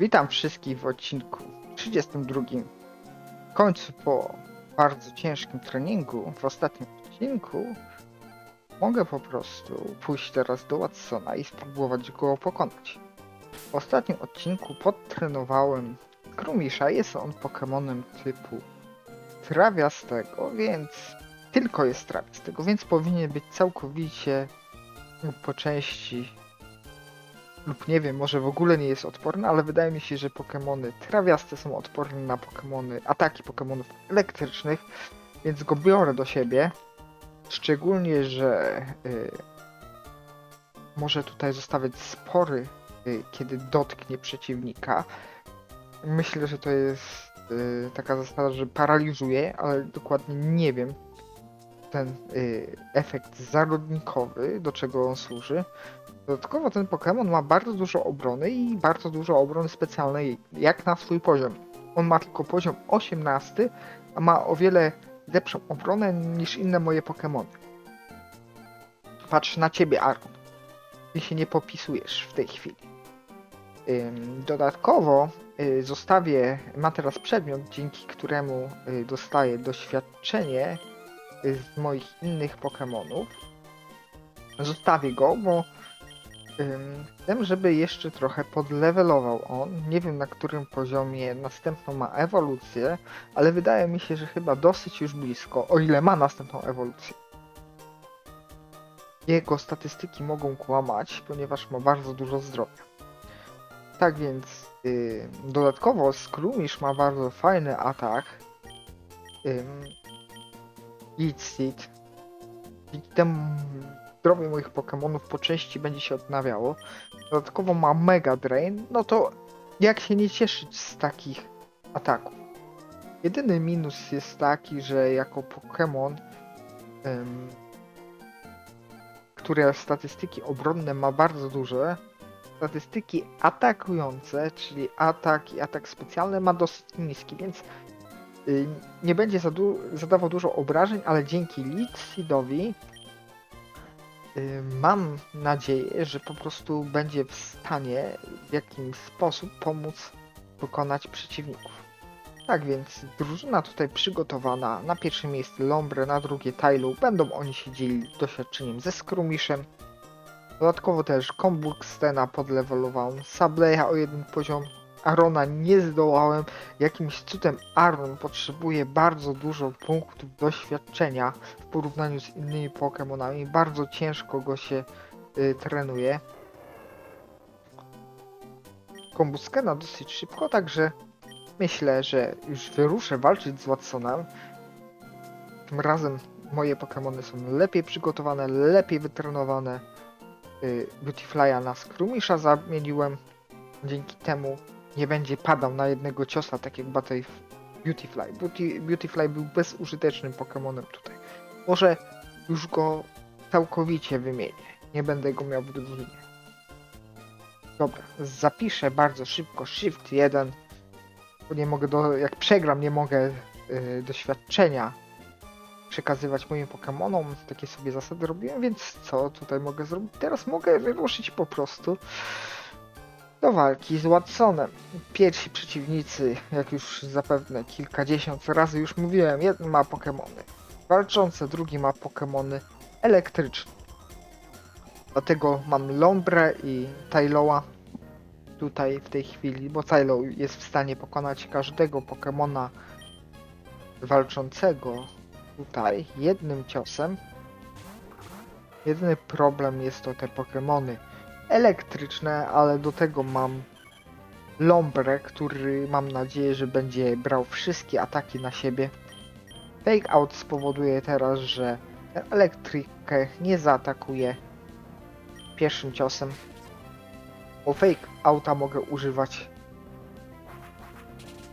Witam wszystkich w odcinku 32. W końcu po bardzo ciężkim treningu, w ostatnim odcinku, mogę po prostu pójść teraz do Watsona i spróbować go pokonać. W ostatnim odcinku podtrenowałem Krumisza, jest on Pokemonem typu trawiastego, więc tylko jest trawiastego, więc powinien być całkowicie po części lub nie wiem, może w ogóle nie jest odporny, ale wydaje mi się, że Pokémony trawiaste są odporne na Pokémony, ataki Pokémonów elektrycznych, więc go biorę do siebie. Szczególnie, że y, może tutaj zostawiać spory, y, kiedy dotknie przeciwnika. Myślę, że to jest y, taka zasada, że paraliżuje, ale dokładnie nie wiem ten y, efekt zarodnikowy, do czego on służy. Dodatkowo ten Pokémon ma bardzo dużo obrony i bardzo dużo obrony specjalnej, jak na swój poziom. On ma tylko poziom 18, a ma o wiele lepszą obronę niż inne moje Pokémony. Patrz na ciebie, Aaron. Ty się nie popisujesz w tej chwili. Dodatkowo y, zostawię, ma teraz przedmiot, dzięki któremu y, dostaję doświadczenie z moich innych Pokémonów. Zostawię go, bo Ym, Chcę, żeby jeszcze trochę podlevelował on. Nie wiem na którym poziomie następną ma ewolucję, ale wydaje mi się, że chyba dosyć już blisko, o ile ma następną ewolucję. Jego statystyki mogą kłamać, ponieważ ma bardzo dużo zdrowia. Tak więc ym, dodatkowo Skrumish ma bardzo fajny atak. Lead Seed. Dzięki temu zdrowie moich Pokémonów po części będzie się odnawiało. Dodatkowo ma Mega Drain, no to jak się nie cieszyć z takich ataków? Jedyny minus jest taki, że jako Pokémon, em, które statystyki obronne ma bardzo duże, statystyki atakujące, czyli atak i atak specjalny ma dosyć niski, więc nie będzie zadawał dużo obrażeń, ale dzięki Lead Seedowi Y, Mam nadzieję, że po prostu będzie w stanie w jakiś sposób pomóc pokonać przeciwników. Tak więc drużyna tutaj przygotowana. Na pierwsze miejsce Lombre, na drugie Tylu. Będą oni się dzielić doświadczeniem ze Skrumiszem. Dodatkowo też Komburgstena podlewelowałem, Sableya o jeden poziom, Arona nie zdołałem. Jakimś cudem Aron potrzebuje bardzo dużo punktów doświadczenia w porównaniu z innymi Pokémonami. Bardzo ciężko go się y, trenuje. Kombuskena dosyć szybko, także myślę, że już wyruszę walczyć z Watsonem. Tym razem moje Pokémony są lepiej przygotowane, lepiej wytrenowane. Y, Beautyfly'a na Skrumisza zamieniłem. Dzięki temu nie będzie padał na jednego ciosa, tak jak Battle Beautyfly. Beauty, Beautyfly był bezużytecznym Pokémonem tutaj. Może już go całkowicie wymienię. Nie będę go miał w drużynie. Dobra, zapiszę bardzo szybko Shift 1, bo nie mogę do, jak przegram, nie mogę y, doświadczenia przekazywać moim Pokémonom. Takie sobie zasady robiłem, więc co tutaj mogę zrobić? Teraz mogę wyruszyć po prostu do walki z Watsonem. Pierwsi przeciwnicy, jak już zapewne kilkadziesiąt razy już mówiłem, jeden ma Pokémony walczące, drugi ma Pokémony elektryczne. Dlatego mam Lombre i Tyloa tutaj w tej chwili, bo Tylo jest w stanie pokonać każdego Pokémona walczącego tutaj jednym ciosem. Jedyny problem jest to te Pokémony elektryczne, ale do tego mam Lombre, który mam nadzieję, że będzie brał wszystkie ataki na siebie. Fake Out spowoduje teraz, że elektrykę nie zaatakuje pierwszym ciosem. Bo Fake Outa mogę używać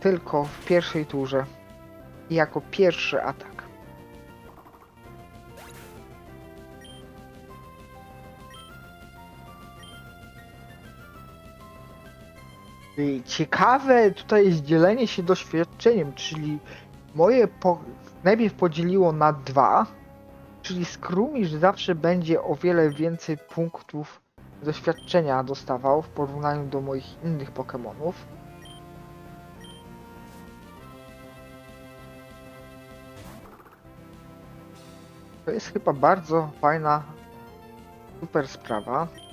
tylko w pierwszej turze i jako pierwszy atak. Y, ciekawe tutaj jest dzielenie się doświadczeniem, czyli moje po, najpierw podzieliło na dwa, czyli skrumisz zawsze będzie o wiele więcej punktów doświadczenia dostawał w porównaniu do moich innych Pokémonów. To jest chyba bardzo fajna, super sprawa.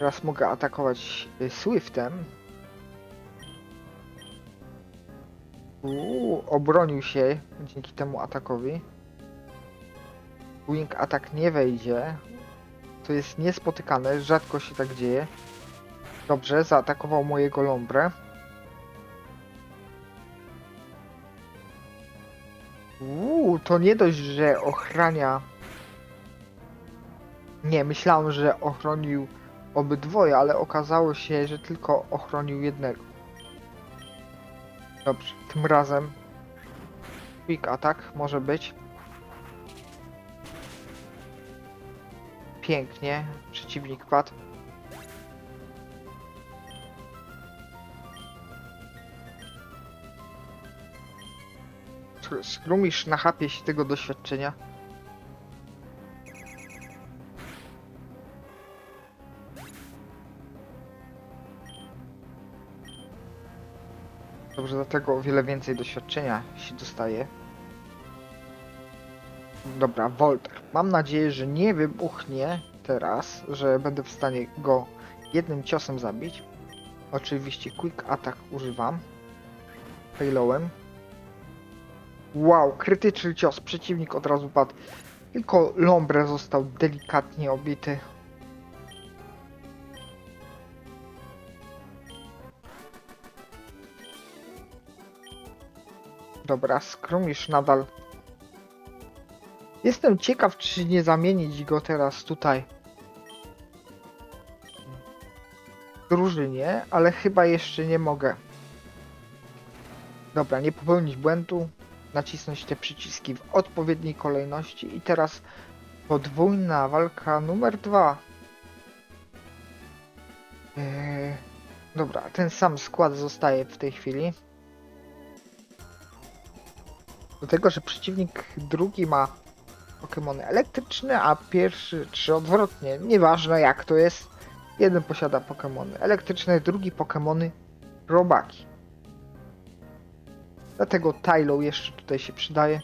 Teraz mogę atakować y, Swiftem. Uuu, obronił się dzięki temu atakowi. Wing atak nie wejdzie. To jest niespotykane, rzadko się tak dzieje. Dobrze, zaatakował mojego Lombre. Uuu, to nie dość, że ochrania... Nie, myślałem, że ochronił obydwoje, ale okazało się, że tylko ochronił jednego. Dobrze, tym razem quick attack może być. Pięknie, przeciwnik padł. Skr- Skrumisz nachapie się tego doświadczenia. Dobrze, dlatego o wiele więcej doświadczenia się dostaje. Dobra, Volter. Mam nadzieję, że nie wybuchnie teraz, że będę w stanie go jednym ciosem zabić. Oczywiście Quick Attack używam. Failowem. Wow, krytyczny cios. Przeciwnik od razu padł. Tylko Lombre został delikatnie obity. Dobra, Skrumisz nadal. Jestem ciekaw, czy nie zamienić go teraz tutaj. Drużynie, ale chyba jeszcze nie mogę. Dobra, nie popełnić błędu. Nacisnąć te przyciski w odpowiedniej kolejności. I teraz podwójna walka numer dwa. Eee, dobra, ten sam skład zostaje w tej chwili. Do tego, że przeciwnik drugi ma Pokémony elektryczne, a pierwszy, czy odwrotnie, nieważne jak to jest. Jeden posiada Pokémony elektryczne, drugi Pokémony robaki. Dlatego Tylo jeszcze tutaj się przydaje.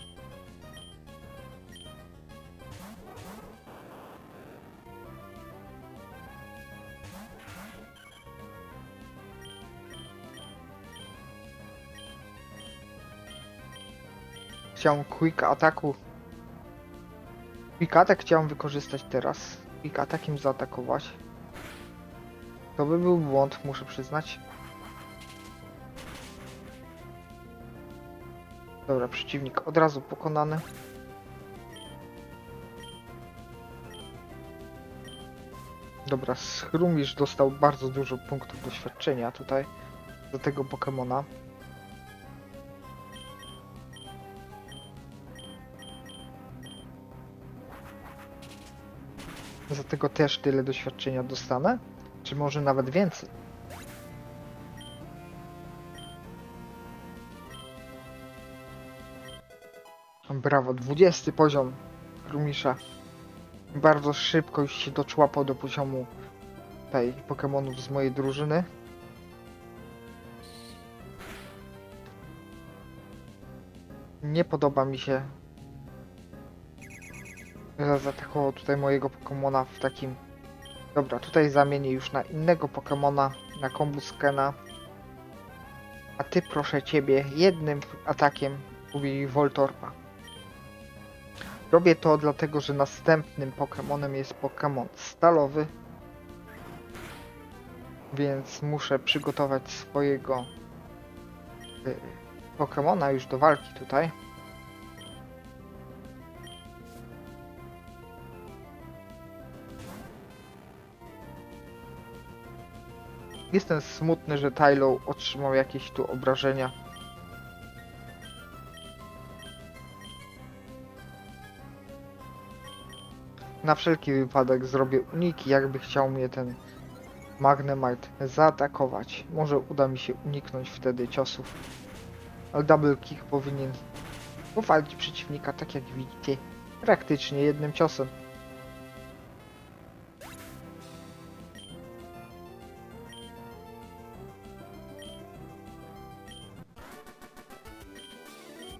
Chciałem quick ataku. Quick attack chciałem wykorzystać teraz. Quick attackiem zaatakować. To by był błąd, muszę przyznać. Dobra, przeciwnik od razu pokonany. Dobra, Schrumisz dostał bardzo dużo punktów doświadczenia tutaj do tego Pokemona. Za tego też tyle doświadczenia dostanę? Czy może nawet więcej? Brawo, 20 poziom Rumisza. Bardzo szybko już się doczłapał do poziomu tej Pokemonów z mojej drużyny. Nie podoba mi się zaatakował tutaj mojego Pokemona w takim... Dobra, tutaj zamienię już na innego Pokemona, na Kombuskena. A ty proszę ciebie jednym atakiem ubij Voltorpa. Robię to dlatego, że następnym Pokemonem jest Pokemon stalowy. Więc muszę przygotować swojego y, Pokemona już do walki tutaj. Jestem smutny, że Tylo otrzymał jakieś tu obrażenia. Na wszelki wypadek zrobię uniki, jakby chciał mnie ten Magnemite zaatakować. Może uda mi się uniknąć wtedy ciosów. Ale double kick powinien powalić przeciwnika, tak jak widzicie, praktycznie jednym ciosem.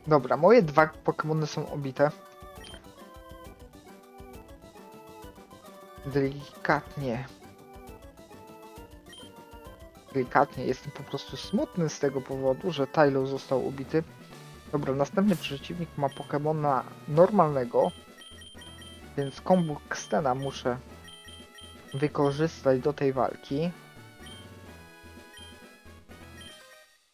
Dobra, moje dwa Pokémony są obite. Delikatnie. Delikatnie. Jestem po prostu smutny z tego powodu, że Tylo został ubity. Dobra, następny przeciwnik ma Pokémona normalnego, więc kombo Xtena muszę wykorzystać do tej walki.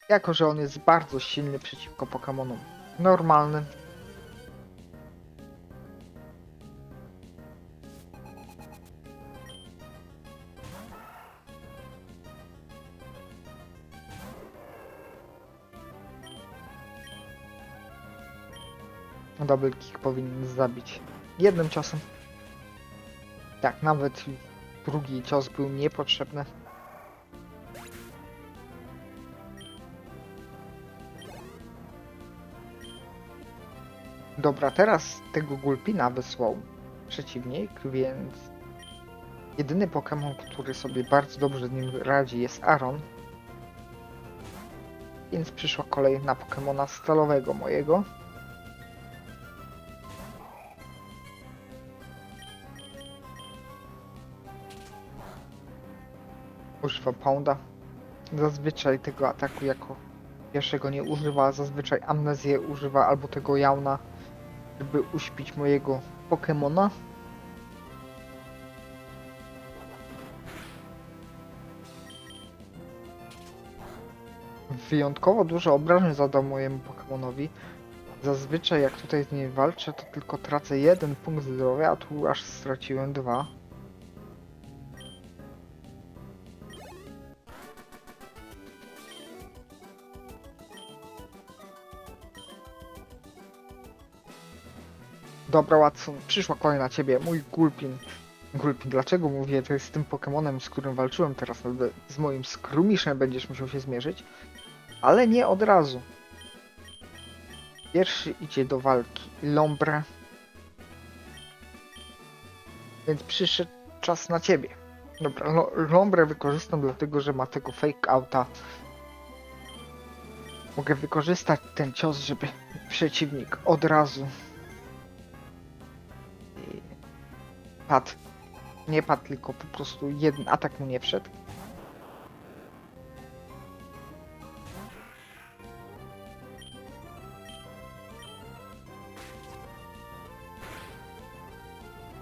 Jako, że on jest bardzo silny przeciwko Pokémonom normalnym. Double kick powinien zabić jednym ciosem. Tak, nawet drugi cios był niepotrzebny. Dobra, teraz tego Gulpina wysłał przeciwnik, więc jedyny Pokémon, który sobie bardzo dobrze z nim radzi jest Aaron. Więc przyszła kolej na Pokémona stalowego mojego. Używa Pounda. Zazwyczaj tego ataku jako pierwszego nie używa, zazwyczaj amnezję używa albo tego Jauna, żeby uśpić mojego Pokemona. Wyjątkowo dużo obrażeń zadał mojemu Pokemonowi. Zazwyczaj jak tutaj z nim walczę, to tylko tracę jeden punkt zdrowia, a tu aż straciłem dwa. Dobra, Watson, przyszła kolej na ciebie. Mój Gulpin. Gulpin, dlaczego mówię, to jest z tym Pokemonem, z którym walczyłem teraz, z moim Skrumiszem będziesz musiał się zmierzyć. Ale nie od razu. Pierwszy idzie do walki Lombre. Więc przyszedł czas na ciebie. Dobra, Lo- Lombre wykorzystam dlatego, że ma tego fake outa. Mogę wykorzystać ten cios, żeby przeciwnik od razu padł. Nie padł, tylko po prostu jeden atak mu nie wszedł.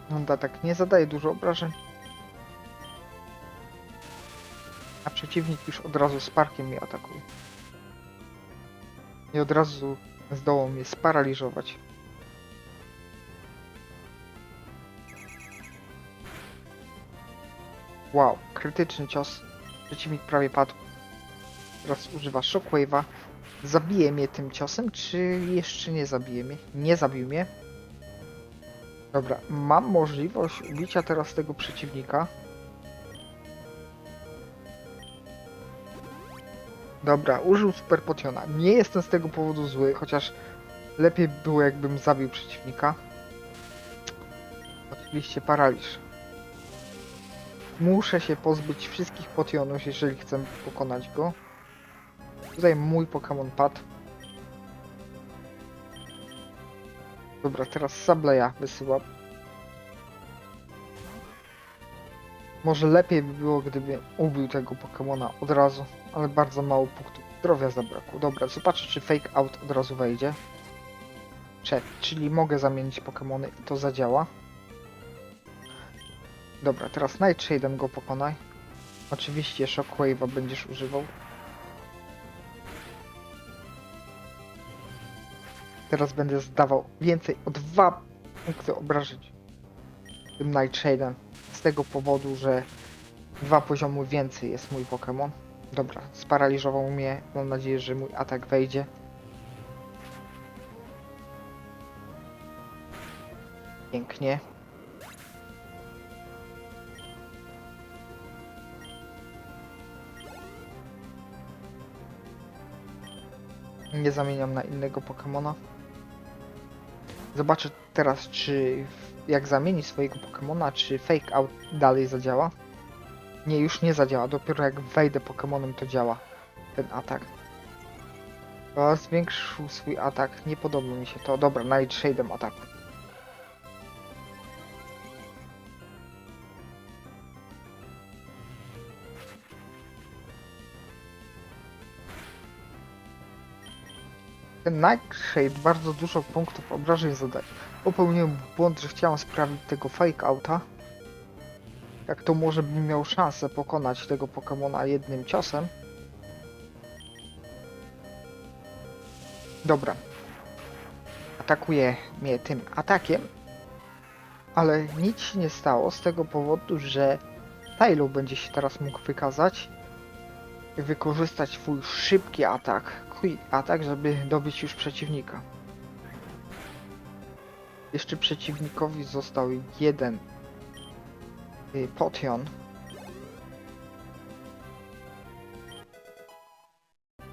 Honda tak nie zadaje dużo obrażeń. A przeciwnik już od razu z parkiem mnie atakuje. I od razu zdołał mnie sparaliżować. Wow, krytyczny cios. Przeciwnik prawie padł. Teraz używa Shockwave'a. Zabije mnie tym ciosem, czy jeszcze nie zabije mnie? Nie zabił mnie. Dobra, mam możliwość ubicia teraz tego przeciwnika. Dobra, użył Super Potiona. Nie jestem z tego powodu zły, chociaż lepiej było jakbym zabił przeciwnika. Oczywiście paraliż. Muszę się pozbyć wszystkich potionów, jeżeli chcę pokonać go. Tutaj mój Pokémon padł. Dobra, teraz Sableya wysyłam. Może lepiej by było, gdyby ubił tego Pokemona od razu, ale bardzo mało punktów zdrowia zabrakło. Dobra, zobaczę, czy Fake Out od razu wejdzie. Check, czyli mogę zamienić Pokemony i to zadziała. Dobra, teraz Nightshade'em go pokonaj. Oczywiście Shockwave'a będziesz używał. Teraz będę zdawał więcej o dwa punkty obrażeń tym Nightshade'em. Z tego powodu, że dwa poziomy więcej jest mój Pokémon. Dobra, sparaliżował mnie. Mam nadzieję, że mój atak wejdzie. Pięknie. Nie zamieniam na innego Pokemona. Zobaczę teraz, czy jak zamieni swojego Pokemona, czy Fake Out dalej zadziała. Nie, już nie zadziała. Dopiero jak wejdę Pokemonem, to działa ten atak. Zwiększył swój atak. Nie podoba mi się to. Dobra, Nightshade'em ataku. Nightshade bardzo dużo punktów obrażeń zadaje. Popełniłem błąd, że chciałem sprawić tego fake outa. Jak to może bym miał szansę pokonać tego Pokemona jednym ciosem. Dobra. Atakuje mnie tym atakiem. Ale nic się nie stało z tego powodu, że Tylo będzie się teraz mógł wykazać wykorzystać swój szybki atak, quick atak, żeby dobić już przeciwnika. Jeszcze przeciwnikowi został jeden y, potion.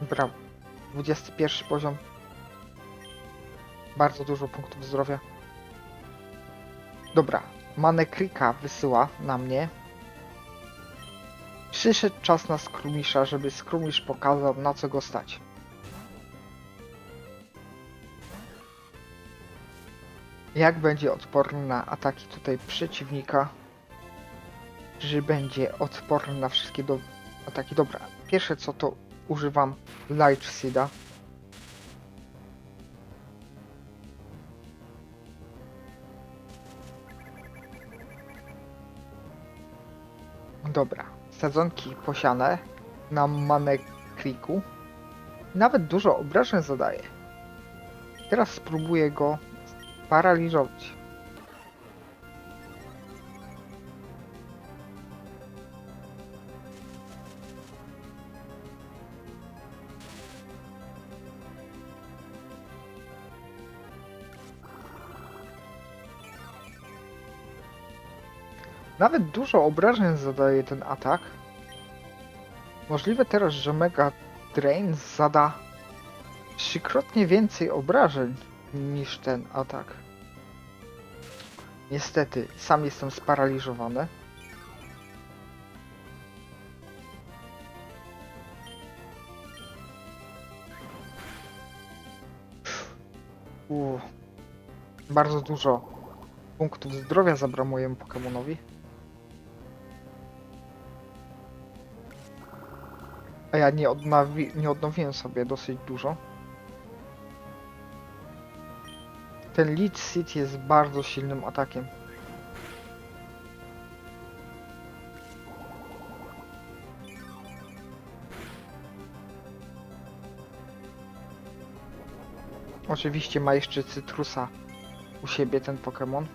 Brawo. 21 poziom. Bardzo dużo punktów zdrowia. Dobra, Manekrika wysyła na mnie. Przyszedł czas na Skrumisza, żeby Skrumisz pokazał na co go stać. Jak będzie odporny na ataki tutaj przeciwnika? Czy będzie odporny na wszystkie do... ataki? Dobra, pierwsze co to używam Light Seeda. Dobra, sadzonki posiane na Manekriku. Nawet dużo obrażeń zadaje. Teraz spróbuję go paraliżować. Nawet dużo obrażeń zadaje ten atak. Możliwe teraz, że Mega Drain zada trzykrotnie więcej obrażeń niż ten atak. Niestety, sam jestem sparaliżowany. Uuu, bardzo dużo punktów zdrowia zabrał mojemu Pokemonowi. A ja nie, nie odnowiłem sobie dosyć dużo. Ten Leech Seed jest bardzo silnym atakiem. Oczywiście ma jeszcze cytrusa u siebie ten Pokémon.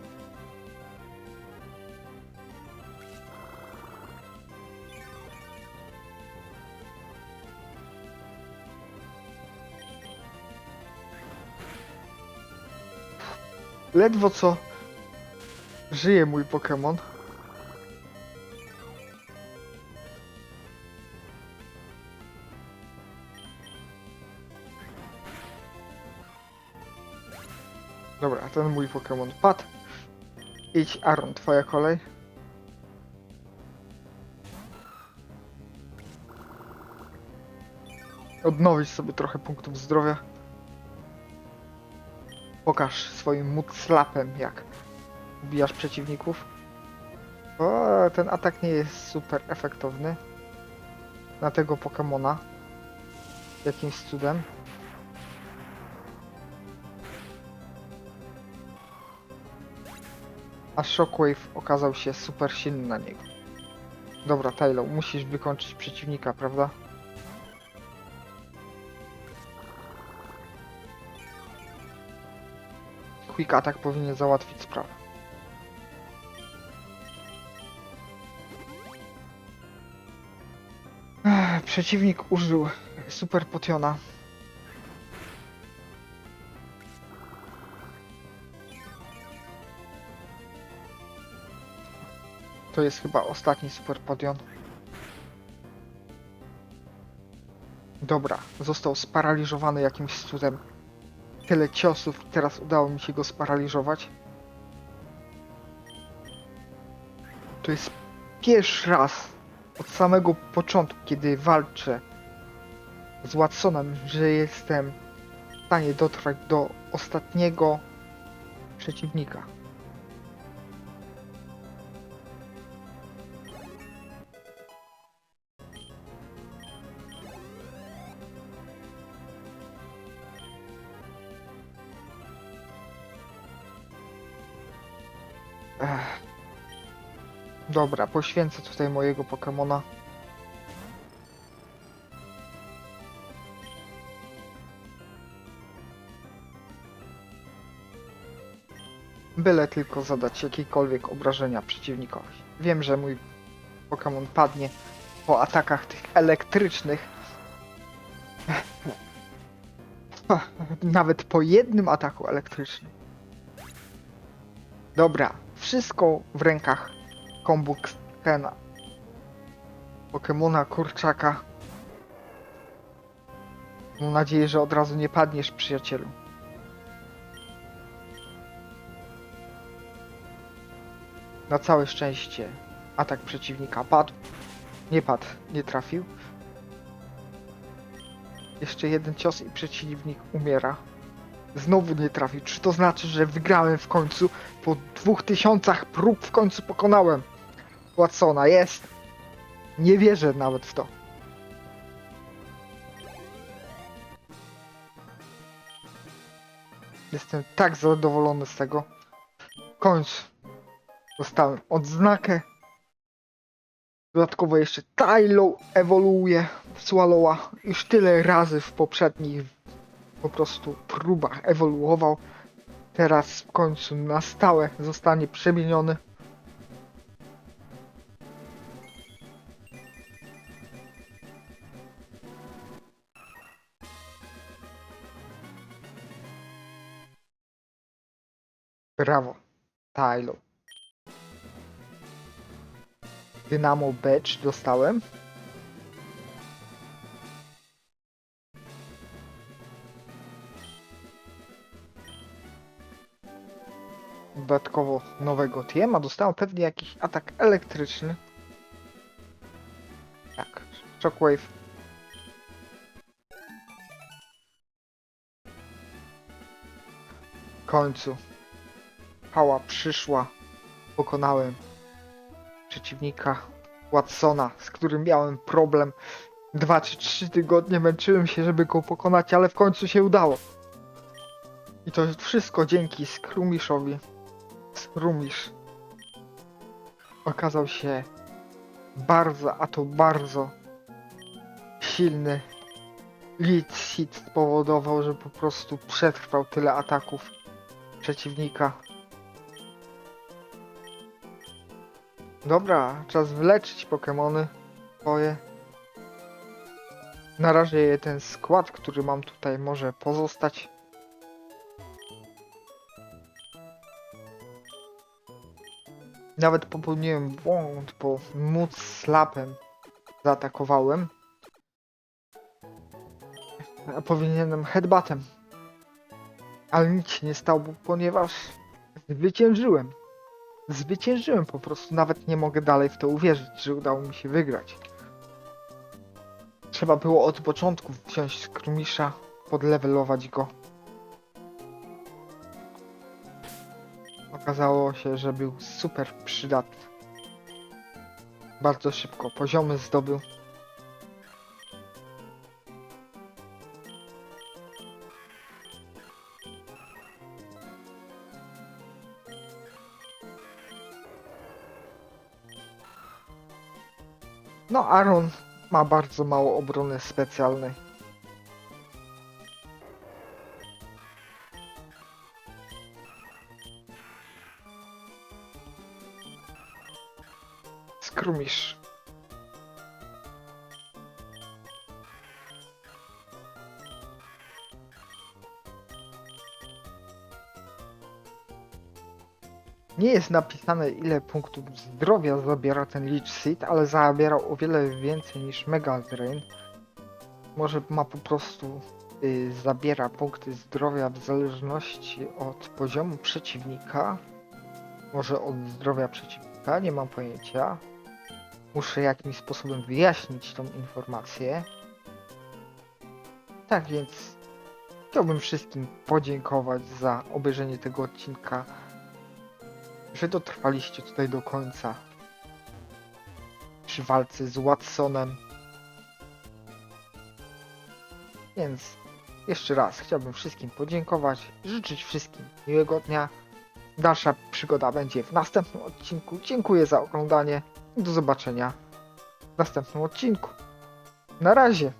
Ledwo co żyje mój Pokémon. Dobra, ten mój Pokémon padł. Idź Aaron, twoja kolej. Odnowić sobie trochę punktów zdrowia. Pokaż swoim mood slapem, jak ubijasz przeciwników. O, ten atak nie jest super efektowny. Na tego Pokemona. Jakimś cudem. A Shockwave okazał się super silny na niego. Dobra, Tylo, musisz wykończyć przeciwnika, prawda? Quick Attack powinien załatwić sprawę. Ech, Przeciwnik użył super potiona. To jest chyba ostatni super potion. Dobra, został sparaliżowany jakimś cudem tyle ciosów i teraz udało mi się go sparaliżować. To jest pierwszy raz od samego początku, kiedy walczę z Watsonem, że jestem w stanie dotrwać do ostatniego przeciwnika. Dobra, poświęcę tutaj mojego Pokemona. Byle tylko zadać jakiekolwiek obrażenia przeciwnikowi. Wiem, że mój Pokémon padnie po atakach tych elektrycznych. Nawet po jednym ataku elektrycznym. Dobra, wszystko w rękach Kombuksena. Pokemona kurczaka. Mam nadzieję, że od razu nie padniesz, przyjacielu. Na całe szczęście atak przeciwnika padł. Nie padł, nie trafił. Jeszcze jeden cios i przeciwnik umiera. Znowu nie trafił. Czy to znaczy, że wygrałem w końcu? Po dwóch tysiącach prób w końcu pokonałem. Watsona jest. Nie wierzę nawet w to. Jestem tak zadowolony z tego. W końcu dostałem odznakę. Dodatkowo jeszcze Tylo ewoluuje w Swallowa. Już tyle razy w poprzednich po prostu próbach ewoluował. Teraz w końcu na stałe zostanie przemieniony. Brawo, Tylo. Dynamo Badge dostałem. Dodatkowo nowego TM, a dostałem pewnie jakiś atak elektryczny. Tak, Shockwave. Końcu. Pała przyszła. Pokonałem przeciwnika Watsona, z którym miałem problem. Dwa czy trzy tygodnie męczyłem się, żeby go pokonać, ale w końcu się udało. I to wszystko dzięki Skrumiszowi. Skrumisz okazał się bardzo, a to bardzo silny. Lead hit spowodował, że po prostu przetrwał tyle ataków przeciwnika. Dobra, czas wyleczyć Pokemony swoje. Na razie ten skład, który mam tutaj może pozostać. Nawet popełniłem błąd, bo móc slapem zaatakowałem. A powinienem headbuttem. Ale nic się nie stało, ponieważ zwyciężyłem. Zwyciężyłem po prostu. Nawet nie mogę dalej w to uwierzyć, że udało mi się wygrać. Trzeba było od początku wziąć skrumisza, podlevelować go. Okazało się, że był super przydatny. Bardzo szybko poziomy zdobył. No, Aaron ma bardzo mało obrony specjalnej. Skrumisz. Nie jest napisane ile punktów zdrowia zabiera ten Leech Seed, ale zabierał o wiele więcej niż Mega Drain. Może ma po prostu y, zabiera punkty zdrowia w zależności od poziomu przeciwnika. Może od zdrowia przeciwnika, nie mam pojęcia. Muszę jakimś sposobem wyjaśnić tą informację. Tak więc chciałbym wszystkim podziękować za obejrzenie tego odcinka że dotrwaliście tutaj do końca przy walce z Watsonem. Więc jeszcze raz chciałbym wszystkim podziękować, życzyć wszystkim miłego dnia. Dalsza przygoda będzie w następnym odcinku. Dziękuję za oglądanie i do zobaczenia w następnym odcinku. Na razie.